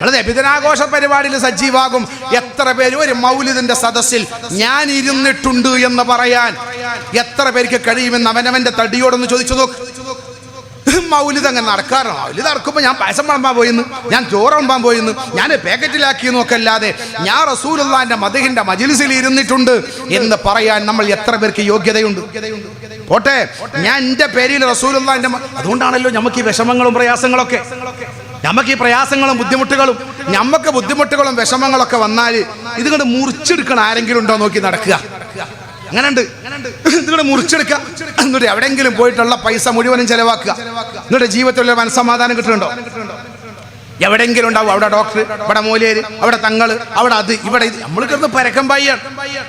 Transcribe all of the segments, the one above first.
വളരെ പിതനാഘോഷ പരിപാടിയിൽ സജീവാകും. എത്ര പേര് ഒരു മൗലിദിന്റെ സദസ്സിൽ ഞാൻ ഇരുന്നിട്ടുണ്ട് എന്ന് പറയാൻ എത്ര പേർക്ക് കഴിയുമെന്ന് അവനവന്റെ തടിയോടൊന്ന് ചോദിച്ചു നോക്ക്. മൗലിദ് അങ്ങനെ നടക്കാറോ. മൗലിദ് നടക്കുമ്പോൾ ഞാൻ പായസം വിളമ്പാൻ പോയിന്ന് ഞാൻ ചോറ് വളമ്പാൻ പോയിന്ന് ഞാൻ പാക്കറ്റിലാക്കി നോക്കല്ലാതെ ഞാൻ റസൂലുള്ളാന്റെ മധുഹിന്റെ മജിലിസിൽ ഇരുന്നിട്ടുണ്ട് എന്ന് പറയാൻ നമ്മൾ എത്ര പേർക്ക് യോഗ്യതയുണ്ട്? പോട്ടെ ഞാൻ എന്റെ പേരിൽ റസൂലുള്ളാന്റെ അതുകൊണ്ടാണല്ലോ നമുക്ക് ഈ വിഷമങ്ങളും പ്രയാസങ്ങളൊക്കെ. നമുക്ക് ഈ പ്രയാസങ്ങളും ബുദ്ധിമുട്ടുകളും നമുക്ക് ബുദ്ധിമുട്ടുകളും വിഷമങ്ങളൊക്കെ വന്നാൽ ഇതുകൊണ്ട് മുറിച്ചെടുക്കണം ആരെങ്കിലും ഉണ്ടോ നോക്കി നടക്കുക. അങ്ങനെ ഉണ്ട് ഇതുകൊണ്ട് മുറിച്ചെടുക്കുക എന്നിട്ട് എവിടെയെങ്കിലും പോയിട്ടുള്ള പൈസ മുഴുവനും ചെലവാക്കുക. എന്നിട്ട് ജീവിതത്തിൽ മനസ്സമാധാനം കിട്ടുന്നുണ്ടോ? എവിടെയെങ്കിലും ഉണ്ടാവും. അവിടെ ഡോക്ടർ ഇവിടെ മൂലേര് അവിടെ തങ്ങൾ അവിടെ അത് ഇവിടെ നമ്മൾ പരക്കം പയ്യാണ്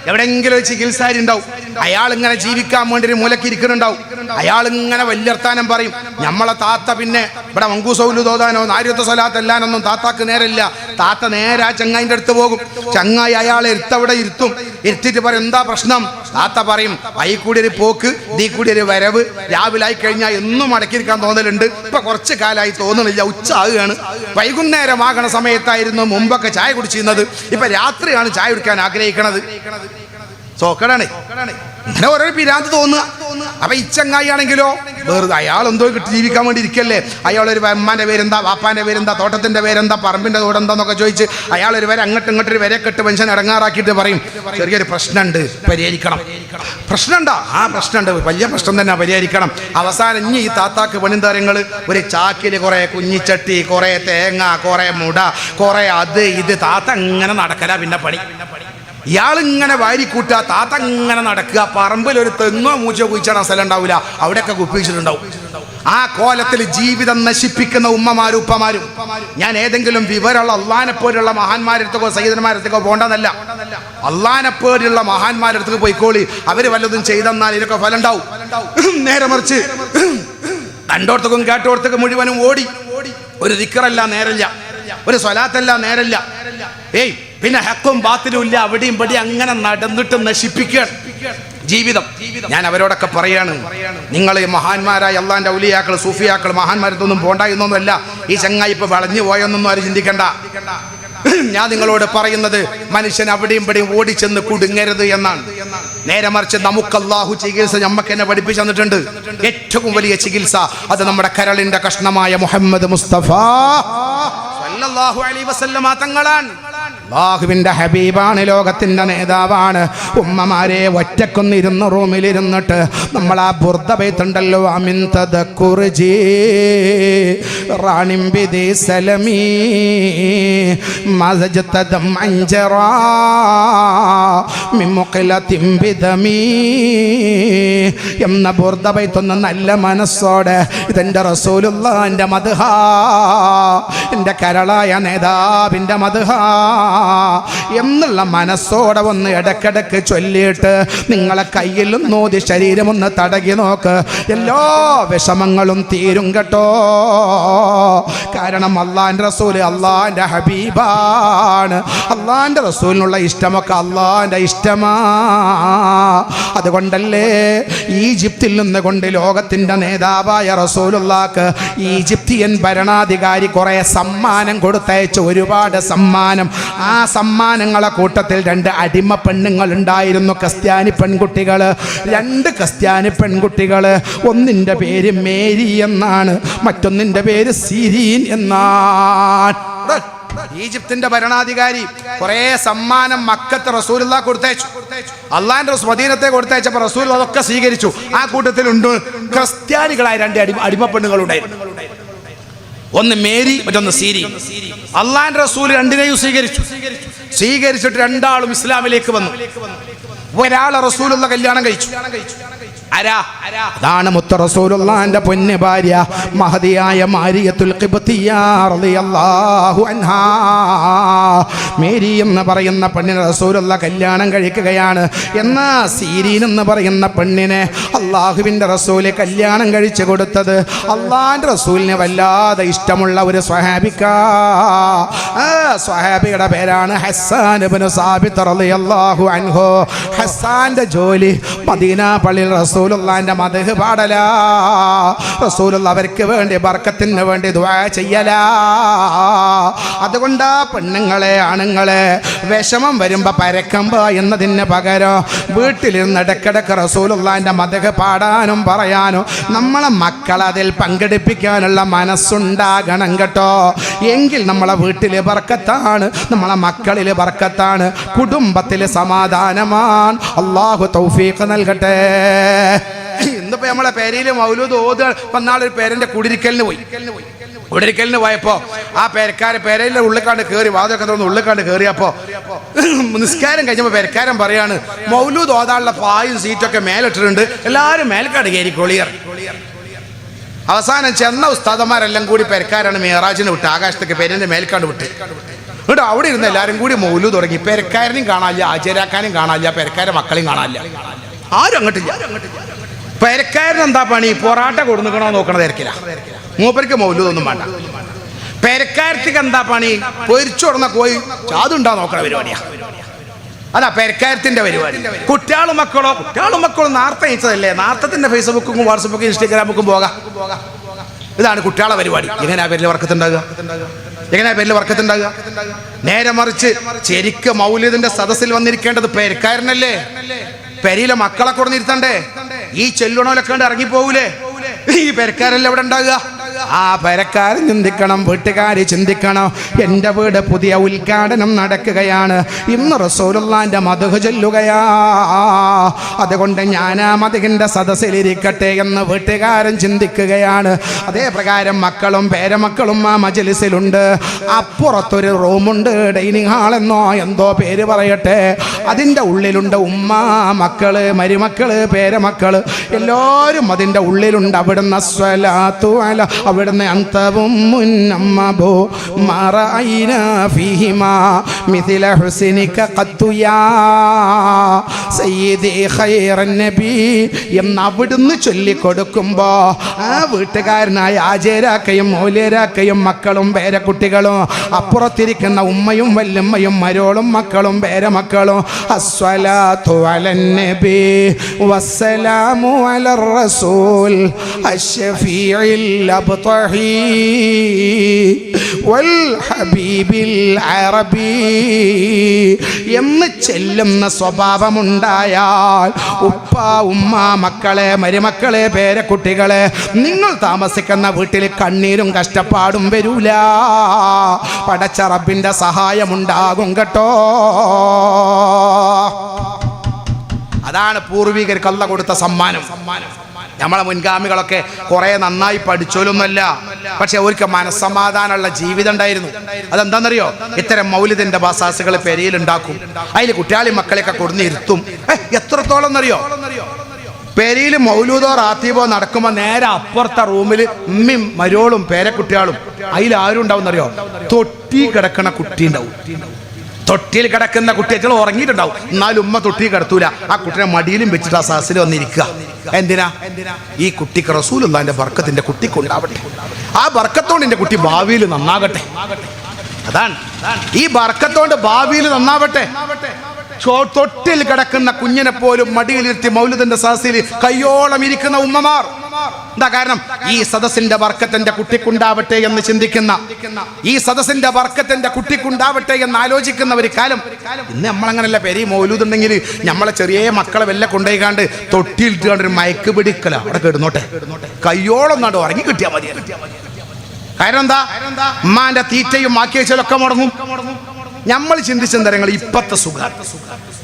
എവിടെയെങ്കിലും ഒരു ചികിത്സാരി ഉണ്ടാവും അയാൾ ഇങ്ങനെ ജീവിക്കാൻ വേണ്ടി ഒരു മൂലക്ക് ഇരിക്കുന്നുണ്ടാവും. അയാൾ ഇങ്ങനെ വല്യർത്താനം പറയും. നമ്മളെ താത്ത പിന്നെ ഇവിടെ മങ്കൂസൗലു തോതാനോ നാര്യത്വ സ്വലാത്തല്ലാനൊന്നും താത്താക്ക് നേരല്ല. താത്ത നേരെ ആ ചങ്ങായിന്റെ അടുത്ത് പോകും. ചങ്ങായി അയാളെ ഇരുത്തവിടെ ഇരുത്തും. ഇരുത്തിട്ട് പറയും എന്താ പ്രശ്നം? താത്ത പറയും വൈ കൂടി ഒരു പോക്ക് ദീ കൂടി ഒരു വരവ്. രാവിലെ ആയി കഴിഞ്ഞാൽ എന്നും അടക്കിരിക്കാൻ തോന്നലുണ്ട്. ഇപ്പൊ കുറച്ച് കാലമായി തോന്നണില്ല ഉച്ച ആകുകയാണ് വൈകുന്നേരമാകണ സമയത്തായിരുന്നു മുമ്പൊക്കെ ചായ കുടിച്ചിരുന്നത്. ഇപ്പൊ രാത്രിയാണ് ചായ കുടിക്കാൻ ആഗ്രഹിക്കണത്. സോക്കടാണ്. അങ്ങനെ ഓരോ പിരാന്ത് തോന്നുക. അപ്പൊ ഇച്ചങ്ങായിയാണെങ്കിലോ വെറുതെ അയാൾ എന്തോ കിട്ടി ജീവിക്കാൻ വേണ്ടി ഇരിക്കല്ലേ അയാൾ ഒരു അമ്മാന്റെ പേരെന്താ വാപ്പാന്റെ പേരെന്താ തോട്ടത്തിന്റെ പേരെന്താ പറമ്പിന്റെ തോടെന്താന്നൊക്കെ ചോദിച്ച് അയാൾ ഒരു വരെ അങ്ങോട്ട് ഇങ്ങോട്ട് ഒരു വരെ കെട്ട് മനുഷ്യൻ ഇടങ്ങാറാക്കിയിട്ട് പറയും. ചെറിയൊരു പ്രശ്നമുണ്ട്. പരിഹരിക്കണം. പ്രശ്നമുണ്ടോ? ആ പ്രശ്നമുണ്ട്. വലിയ പ്രശ്നം തന്നെ പരിഹരിക്കണം. അവസാനം ഇനി ഈ താത്താക്ക് പണിന്താരങ്ങൾ ഒരു ചാക്കിൽ കുറെ കുഞ്ഞിച്ചട്ടി കുറെ തേങ്ങ കുറെ മുട കുറെ അത് ഇത്. താത്ത ഇങ്ങനെ നടക്കല പിന്നെ പണി. ഇയാളിങ്ങനെ വാരിക്കൂട്ടുക താത്ത ഇങ്ങനെ നടക്കുക പറമ്പിൽ ഒരു തെങ്ങോ മൂച്ചോ കുഴിച്ചാടാൻ സ്ഥലം ഉണ്ടാവില്ല അവിടെയൊക്കെ കുപ്പിച്ചിട്ടുണ്ടാവും ആ കോലത്തിൽ ജീവിതം നശിപ്പിക്കുന്ന ഉമ്മമാരും ഉപ്പമാരും. ഞാൻ ഏതെങ്കിലും വിവരമുള്ള അള്ളാനെ പോലുള്ള മഹാന്മാരടുത്തോ സൈതന്മാരടുത്തോ പോണ്ടെന്നല്ല അള്ളാനെ പോലുള്ള മഹാന്മാരടുത്തേക്ക് പോയിക്കോളി. അവർ വല്ലതും ചെയ്തെന്നാൽ ഇതിനൊക്കെ ഫലം ഉണ്ടാവും നേരെ മറിച്ച്. കണ്ടോടത്തേക്കും കേട്ടോടത്തേക്കും മുഴുവനും ഓടി. ഒരു ദിക്കറല്ല നേരല്ല. ഒരു സ്വലാത്തല്ല നേരല്ല. ഏയ് പിന്നെ ഹക്കും ബാത്തിലും ഇല്ല അവിടെയും ഇവിടെ അങ്ങനെ നടന്നിട്ട് നശിപ്പിക്കുകയാണ് ജീവിതം. ഞാൻ അവരോടൊക്കെ പറയാണ് നിങ്ങൾ മഹാന്മാരായ അള്ളാന്റെ ഔലിയാക്കൾ സൂഫിയാക്കൾ മഹാന്മാരത്തൊന്നും പോണ്ട എന്നൊന്നുമല്ല ഈ ചങ്ങായി ഇപ്പൊ വളഞ്ഞു പോയെന്നൊന്നും ആരും ചിന്തിക്കണ്ട. ഞാൻ നിങ്ങളോട് പറയുന്നത് മനുഷ്യൻ അവിടെയും ഇവിടെയും ഓടിച്ചെന്ന് കുടുങ്ങരുത് എന്നാണ്. നേരെ മറിച്ച് നമുക്ക് അള്ളാഹു ചികിത്സ നമുക്ക് എന്നെ പഠിപ്പിച്ചു തന്നിട്ടുണ്ട്. ഏറ്റവും വലിയ ചികിത്സ അത് നമ്മുടെ കരളിന്റെ കഷ്ണമായ മുഹമ്മദ് മുസ്തഫ. തങ്ങളാണ്. അള്ളാഹുവിന്റെ ഹബീബാണ് ലോകത്തിന്റെ നേതാവാണ്. ഉമ്മമാരെ ഒറ്റക്കൊന്നിരുന്ന് റൂമിലിരുന്നിട്ട് നമ്മൾ ആ ബുർദ പെയ്ത്തുണ്ടല്ലോ അമിൻ തദക്കുർജി റാണിം ബിദി സലമീ മസജത്തദം അഞ്ചറാ എന്ന ബുർദ പെയ്ത്തുന്ന നല്ല മനസ്സോടെ ഇതെന്റെ റസൂലുള്ളാന്റെ മധുഹ എന്റെ കരളായ നേതാവിന്റെ മധുഹ എന്നുള്ള മനസ്സോടെ ഒന്ന് ഇടക്കിടക്ക് ചൊല്ലിയിട്ട് നിങ്ങളെ കയ്യിലും നോതി ശരീരം ഒന്ന് തടകി നോക്ക്. എല്ലാ വിഷമങ്ങളും തീരും കേട്ടോ. കാരണം അള്ളാന്റെ റസൂൽ അള്ളാന്റെ ഹബീബാണ്. അള്ളാന്റെ റസൂലിനുള്ള ഇഷ്ടമൊക്കെ അള്ളാന്റെ ഇഷ്ടമാ. അതുകൊണ്ടല്ലേ ഈജിപ്തിൽ നിന്ന് കൊണ്ട് ലോകത്തിന്റെ നേതാവായ റസൂലുള്ളാക്ക് ഈജിപ്തിയൻ ഭരണാധികാരി കുറേ സമ്മാനം കൊടുത്തയച്ച ഒരുപാട് സമ്മാനം. ആ സമ്മാനങ്ങളെ കൂട്ടത്തിൽ രണ്ട് അടിമ പെണ്ണുങ്ങൾ ഉണ്ടായിരുന്നു ക്രിസ്ത്യാനി പെൺകുട്ടികൾ രണ്ട് ക്രിസ്ത്യാനി പെൺകുട്ടികൾ ഒന്നിന്റെ പേര് മേരി എന്നാണ്. മറ്റൊന്നിന്റെ പേര് സിരീൻ എന്നാണ്. ഈജിപ്തിന്റെ ഭരണാധികാരി കുറെ സമ്മാനം മക്കത്ത് റസൂലുള്ള കൊടുത്തയച്ചു. അള്ളാന്റെ സ്വാധീനത്തെ കൊടുത്തയച്ചപ്പോൾ റസൂൽ അതൊക്കെ സ്വീകരിച്ചു. ആ കൂട്ടത്തിൽ ഉണ്ട് ക്രിസ്ത്യാനികളായ രണ്ട് അടിമ അടിമ പെണ്ണുങ്ങളുണ്ടായിരുന്നു. ഒന്ന് മേരി മറ്റൊന്ന് സീരി. അള്ളാൻ റസൂൽ രണ്ടിനെയും സ്വീകരിച്ചു. സ്വീകരിച്ചിട്ട് രണ്ടാളും ഇസ്ലാമിലേക്ക് വന്നു. ഒരാളെ റസൂലുള്ള കല്യാണം കഴിച്ചു. അതാണ് മുത്ത റസൂലുള്ളാന്റെ പൊന്നു ഭാര്യ മഹതിയായ മാരിയത്തുൽ മേരി എന്ന് പറയുന്ന പെണ്ണിനെ റസൂലുള്ള കല്യാണം കഴിക്കുകയാണ്. എന്നാ സീരീൻ എന്ന് പറയുന്ന പെണ്ണിനെ അള്ളാഹുവിന്റെ റസൂൽ കല്യാണം കഴിച്ചു കൊടുത്തത്. അള്ളാഹിന്റെ റസൂലിന് വല്ലാതെ ഇഷ്ടമുള്ള ഒരു സ്വഹാബിക്ക. സ്വഹാബിയുടെ പേരാണ് ഇബ്നു സാബിത്ത് റളിയല്ലാഹു അൻഹു. ഹസ്സാന്റെ ജോലി മദീന പള്ളിയിൽ റസൂലുള്ളാന്റെ മദഹ് പാടല. റസൂലുള്ള അവർക്ക് വേണ്ടി ബർക്കത്തിന് വേണ്ടി ദുആ ചെയ്യല. അതുകൊണ്ടാ പെണ്ണുങ്ങളെ ആണുങ്ങളെ വിഷമം വരുമ്പോ പരക്കമ്പ എന്നതിന് പകരം വീട്ടിലിരുന്ന് ഇടക്കിടക്ക് റസൂലുള്ളാന്റെ മദഹ് പാടാനും പറയാനും നമ്മളെ മക്കൾ അതിൽ പങ്കെടുപ്പിക്കാനുള്ള മനസ്സുണ്ടാകണം കേട്ടോ. എങ്കിൽ നമ്മളെ വീട്ടിലെ ബർക്കത്താണ് നമ്മളെ മക്കളിലെ ബർക്കത്താണ് കുടുംബത്തിലെ സമാധാനമാണ്. അള്ളാഹു തൗഫീഖ് നൽകട്ടെ. ഇന്നിപ്പോ നമ്മളെ പേരയിലും മൗലൂദ് ഓത് വന്നാളൊരു പേരന്റെ കുടിരിക്കലിന് പോയി. കുടിരിക്കലിന് പോയപ്പോ ആ പേരക്കാരൻ പേരയിലെ ഉള്ളിക്കാണ്ട് കയറി വാതൊക്കെ തുറന്ന് ഉള്ളിക്കാണ്ട് കയറിയപ്പോ നിസ്കാരം കഴിഞ്ഞപ്പോ പേരക്കാരൻ പറയാണ് മൗലൂദ് ഓതാനുള്ള പായും സീറ്റൊക്കെ മേലിട്ടിട്ടുണ്ട്. എല്ലാവരും മേൽക്കാട് കയറി കൊളിയർ. അവസാനം ചെന്ന ഉസ്താദന്മാരെല്ലാം കൂടി പെരക്കാരാണ് മേറാജിനെ വിട്ട് ആകാശത്തേക്ക് പേരന്റെ മേൽക്കാണ്ട് വിട്ട്. എന്നിട്ട് അവിടെ ഇരുന്ന് എല്ലാവരും കൂടി മൗലു തുടങ്ങി. പെരക്കാരനെയും കാണാനില്ല ആചാരാക്കാനും കാണാനില്ല പെരക്കാരെ മക്കളെയും കാണാനില്ല. ആരും അങ്ങോട്ടില്ല. പെരക്കാരൻ എന്താ പണി? പൊറാട്ട കൊടുക്കണോ നോക്കണ തിരക്കില്ല മൂപ്പർക്ക് മൗല്യതൊന്നും വേണ്ട. പെരക്കാരത്തേക്ക് എന്താ പണി? പൊരിച്ചു കൊടുന്ന കോയി ചാതുണ്ടാ നോക്കണ പരിപാടിയാ. അല്ല പെരക്കാരത്തിന്റെ പരിപാടി. കുട്ടികളും മക്കളോ കുട്ടികളും മക്കളും നാർത്ത അയച്ചതല്ലേ? നാർത്തത്തിന്റെ ഫേസ്ബുക്കും വാട്സപ്പും ഇൻസ്റ്റാഗ്രാമുക്കും പോകാം. ഇതാണ് കുട്ടികളെ പരിപാടി. എങ്ങനെയാ പേരിൽ വർക്കത്തുണ്ടാകുക? എങ്ങനെയാ പേരിൽ വർക്കത്തുണ്ടാകുക? നേരെ മറിച്ച് ശരിക്ക് മൗല്യത്തിന്റെ സദസ്സിൽ വന്നിരിക്കേണ്ടത് പെരക്കാരനല്ലേ? പെരിയിലെ മക്കളെ കൊടുന്നിരുത്തണ്ടേ? ഈ ചെല്ലുണോലൊക്കെ ഇറങ്ങി പോവൂലേ ഈ പെരക്കാരല്ലേ എവിടെ ഉണ്ടാകുക? ആ പരക്കാരൻ ചിന്തിക്കണം വീട്ടുകാർ ചിന്തിക്കണം. എന്റെ വീട് പുതിയ ഉദ്ഘാടനം നടക്കുകയാണ്. ഇന്ന് റസൂലുള്ളാന്റെ മധുഹ ചൊല്ലുകയാ. അതുകൊണ്ട് ഞാൻ ആ മധുഹിന്റെ സദസ്സിലിരിക്കട്ടെ എന്ന് വീട്ടുകാരൻ ചിന്തിക്കുകയാണ്. അതേ പ്രകാരം മക്കളും പേരമക്കളും ആ മജലിസിലുണ്ട്. അപ്പുറത്തൊരു റൂമുണ്ട് ഡൈനിങ് എന്നോ എന്തോ പേര് പറയട്ടെ. അതിന്റെ ഉള്ളിലുണ്ട് ഉമ്മ മക്കൾ മരുമക്കൾ പേരമക്കൾ. എല്ലാവരും അതിന്റെ ഉള്ളിലുണ്ട്. അവിടുന്ന് സ്വലാത്തു അല. അവിടുന്ന് അന്തവും മുന്നമ്മബോ മറയിന ഫീഹിമാ. മിഥില ഹുസിനിക ഖത്തുയാ സയ്യിദി ഖൈറൻ നബി എന്ന് അവിടുന്ന് ചൊല്ലിക്കൊടുക്കുമ്പോ ആ വീട്ടുകാരനായ ആചേരാക്കയും മൂല്യരാക്കയും മക്കളും പേരക്കുട്ടികളും അപ്പുറത്തിരിക്കുന്ന ഉമ്മയും വല്യമ്മയും മരോളും മക്കളും പേരമക്കളും അസ്വലാത്തു അലൻ നബി വസ്സലാമു അലർ റസൂൽ അശ്ശഫീഇൽ അബ്തഹി വൽ ഹബീബിൽ അറബി എന്ന് ചെല്ലുന്ന സ്വഭാവമുണ്ടായാൽ ഉപ്പ ഉമ്മ മക്കളെ മരുമക്കളെ പേരക്കുട്ടികളെ നിങ്ങൾ താമസിക്കുന്ന വീട്ടിൽ കണ്ണീരും കഷ്ടപ്പാടും വരൂല. പടച്ച റബ്ബിന്റെ സഹായമുണ്ടാകും കേട്ടോ. അതാണ് പൂർവികർക്ക് അല്ല കൊടുത്ത സമ്മാനം. നമ്മളെ മുൻഗാമികളൊക്കെ കുറെ നന്നായി പഠിച്ചോലൊന്നുമല്ല പക്ഷെ അവർക്ക് മനസ്സമാധാനമുള്ള ജീവിതം ഉണ്ടായിരുന്നു. അതെന്താണെന്നറിയോ? ഇത്തരം മൗലിദിന്റെ ബാസാസുകൾ പെരിയിൽ ഉണ്ടാക്കും. അതിൽ കുട്ടിയാളി മക്കളെയൊക്കെ കൊടുന്ന് ഇരുത്തും. എത്രത്തോളം എന്നറിയോ? പെരിയിൽ മൗലൂദോ റാത്തീബോ നടക്കുമ്പോൾ നേരെ അപ്പുറത്തെ റൂമിൽ ഉമ്മയും മരോളും പേരക്കുട്ടികളും. അതിൽ ആരും ഉണ്ടാവും എന്നറിയോ തൊട്ടി കിടക്കുന്ന കുട്ടി ഉണ്ടാവും. തൊട്ടിയിൽ കിടക്കുന്ന കുട്ടികൾ ഉറങ്ങിയിട്ടുണ്ടാവും. എന്നാലും ഉമ്മ തൊട്ടി കിടത്തൂല. ആ കുട്ടിയെ മടിയിലും വെച്ചിട്ട് ആ സാസിൽ വന്നിരിക്കുക. എന്തിനാ? ഈ കുട്ടിക്ക് റസൂലുള്ളാന്റെ ബർക്കത്തിന്റെ കുട്ടിക്കുണ്ടാവട്ടെ ആ ബർക്കത്തോണ്ട് എന്റെ കുട്ടി ഭാവിയിൽ നന്നാകട്ടെ. അതാണ്. ഈ ബർക്കത്തോണ്ട് ഭാവിയിൽ നന്നാവട്ടെ. തൊട്ടിൽ കിടക്കുന്ന കുഞ്ഞിനെ പോലും മടിയിലിരുത്തി മൗലിദിന്റെ സഹസിൽ കയ്യോളം ഇരിക്കുന്ന ഉമ്മമാർ. എന്താ കാരണം? ഈ സദസ്സിന്റെ വർക്കത്തിന്റെ കുട്ടിക്കുണ്ടാവട്ടെ എന്ന് ചിന്തിക്കുന്ന ഈ സദസ്സിന്റെ വർക്കത്തിന്റെ കുട്ടിക്കുണ്ടാവട്ടെ എന്ന് ആലോചിക്കുന്ന ഒരു കാലം. ഇന്ന് നമ്മളങ്ങനല്ല പെരി. മൗലൂദുണ്ടെങ്കിൽ നമ്മളെ ചെറിയ മക്കളെ വല്ല കൊണ്ടുപോയിക്കാണ്ട് തൊട്ടിയിലിട്ടുകൊണ്ട് ഒരു മയക്ക് പിടിക്കല. അവിടെ കിടന്നോട്ടെ. കയ്യോളം നാട് ഉറങ്ങി കിട്ടിയാൽ മതി. കാരണം എന്താ? ഉമ്മാന്റെ തീറ്റയും മാക്കി വെച്ചാലൊക്കെ മുടങ്ങും. നമ്മൾ ചിന്തിച്ച തരങ്ങൾ ഇപ്പത്തെ സുഖം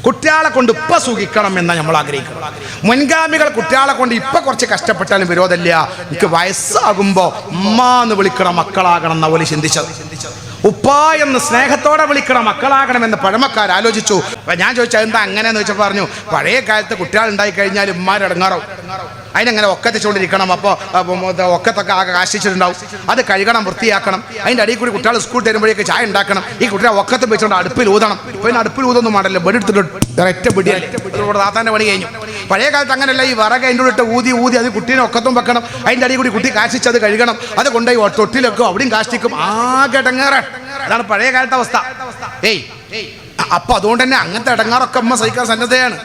കുട്ടികളെ കൊണ്ട് ഇപ്പൊ സുഖിക്കണം എന്ന് നമ്മൾ ആഗ്രഹിക്കണം മുൻഗാമികൾ കുട്ടികളെ കൊണ്ട് ഇപ്പൊ കുറച്ച് കഷ്ടപ്പെട്ടാലും വിരോധമില്ല. എനിക്ക് വയസ്സാകുമ്പോ ഉമ്മ എന്ന് വിളിക്കണ മക്കളാകണം എന്ന പോലെ ചിന്തിച്ചത്. ഉപ്പ എന്ന് സ്നേഹത്തോടെ വിളിക്കണം മക്കളാകണമെന്ന് പഴമക്കാർ ആലോചിച്ചു. ഞാൻ ചോദിച്ചാൽ എന്താ അങ്ങനെയെന്ന് വെച്ചപ്പോൾ പറഞ്ഞു പഴയ കാലത്ത് കുട്ടികൾ ഉണ്ടായി കഴിഞ്ഞാൽ ഉമ്മാരടങ്ങാറോ അതിനങ്ങനെ ഒക്കത്തിച്ചുകൊണ്ടിരിക്കണം. അപ്പോൾ ഒക്കത്തൊക്കെ ആകെ കാശിച്ചിട്ടുണ്ടാവും അത് കഴുകണം വൃത്തിയാക്കണം. അതിന്റെ അടിയിൽ കൂടി കുട്ടികൾ സ്കൂൾ തരുമ്പോഴേക്ക് ചായ ഉണ്ടാക്കണം. ഈ കുട്ടികളെ ഒക്കത്തും വെച്ചുകൊണ്ട് അടുപ്പിൽ ഊതണം. പിന്നെ അടുപ്പിൽ ഊതൊന്നും വേണ്ടല്ലോ ബെഡെടുത്തിട്ട് ഒറ്റ ഇവിടെ താത്താന്റെ പണി കഴിഞ്ഞു. പഴയ കാലത്ത് അങ്ങനെയല്ല ഈ വിറക് അതിന്റെ ഉള്ളിട്ട് ഊതി ഊതി അത് കുട്ടീനെ ഒക്കത്തും വെക്കണം. അതിന്റെ അടി കൂടി കുട്ടി കാശിച്ച് അത് കഴുകണം. അത് കൊണ്ടുപോയി തൊട്ടിലൊക്കെ അവിടെയും കാശിക്കും ആകെ ഇടങ്ങേറെ. അതാണ് പഴയ കാലത്തെ അവസ്ഥ. ഏയ് അപ്പൊ അതുകൊണ്ട് തന്നെ അങ്ങനത്തെ ഇടങ്ങാറൊക്കെ അമ്മ സഹിക്കാൻ സന്നദ്ധയാണ്.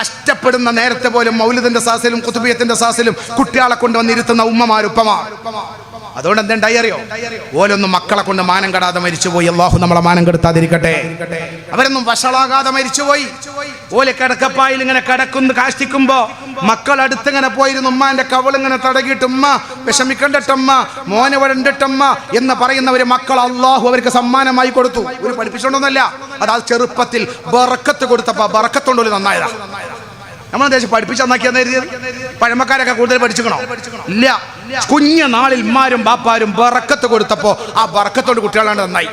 കഷ്ടപ്പെടുന്ന നേരത്തെ പോലും മൗലിദിന്റെ സാസിലും കുത്തുബിയത്തിന്റെ സാസിലും കുട്ടികളെ കൊണ്ടുവന്നിരുത്തുന്ന ഉമ്മമാർ ഉപ്പമാർ അതുകൊണ്ട് എന്തുണ്ടായി അറിയോ? ഓലൊന്നും മക്കളെ കൊണ്ട് മാനം കെടാതെ മരിച്ചുപോയി. അള്ളാഹു നമ്മളെ മാനം കെടുത്താതിരിക്കട്ടെ. അവരൊന്നും വഷളാകാതെ മരിച്ചുപോയി. ഓലെ കിടക്കപ്പായിൽ ഇങ്ങനെ കിടക്കുന്നു കാഷ്ടിക്കുമ്പോ മക്കൾ അടുത്തിങ്ങനെ പോയിരുന്നു. കവൾ ഇങ്ങനെ തടകിയിട്ട് ഉമ്മ വിഷമിക്കണ്ടട്ടമ്മ മോനെ വരണ്ടിട്ടമ്മ എന്ന് പറയുന്നവര് മക്കൾ അള്ളാഹു അവർക്ക് സമ്മാനമായി കൊടുത്തു. ഒരു പഠിപ്പിച്ചോണ്ടൊന്നല്ല അത് ആ ചെറുപ്പത്തിൽ ബറക്കത്ത് കൊടുത്തപ്പോ ബറക്കത്തോണ്ട് നന്നായതാ. നമ്മളെ ദേശം പഠിപ്പിച്ച് നന്നാക്കിയെന്ന് കരുതിയത്? പഴമക്കാരൊക്കെ കൂടുതൽ പഠിച്ചിക്കണോ? ഇല്ല. കുഞ്ഞ നാളിൽ ഉമ്മാരും ബാപ്പാരും ബറക്കത്ത് കൊടുത്തപ്പോ ആ ബറക്കത്തോട് കുട്ടികളാണ് നന്നായി.